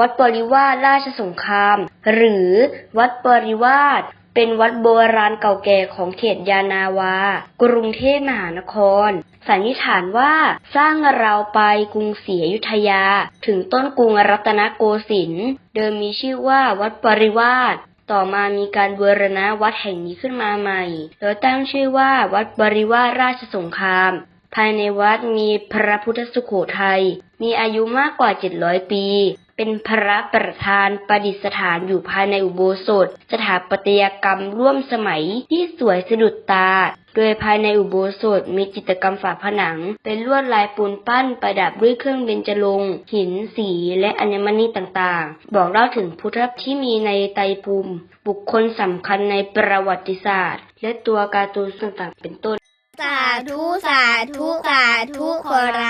วัดปริวาสราชสงคราม หรือวัดปริวาสเป็นวัดโบราณเก่าแก่ของเขตยานาวา กรุงเทพมหานคร สันนิษฐานว่าสร้างราวไปกรุงศรีอยุธยา ถึงต้นกรุงรัตนโกสินทร์เดิมมีชื่อว่าวัดปริวาสต่อมามีการบูรณะวัดแห่งนี้ขึ้นมาใหม่ โดยตั้งชื่อว่าวัดบริวาสราชสงคราม ภายในวัดมีพระพุทธสุโขทัย มีอายุมากกว่า 700 ปี เป็นพระประธานประดิษฐานอยู่ภายในอุโบสถ สถาปัตยกรรมร่วมสมัยที่สวยสะดุดตา โดยภายในอุโบสถมีจิตรกรรมฝาผนัง เป็นลวดลายปูนปั้นประดับด้วยเครื่องเบญจรงค์หิน สี และอัญมณีต่างๆ บอกเล่าถึงพุทธที่มีในไตรภูมิ บุคคลสำคัญในประวัติศาสตร์ และตัวการ์ตูนต่างๆ เป็นต้น สาธุ สาธุ สาธุขอรับ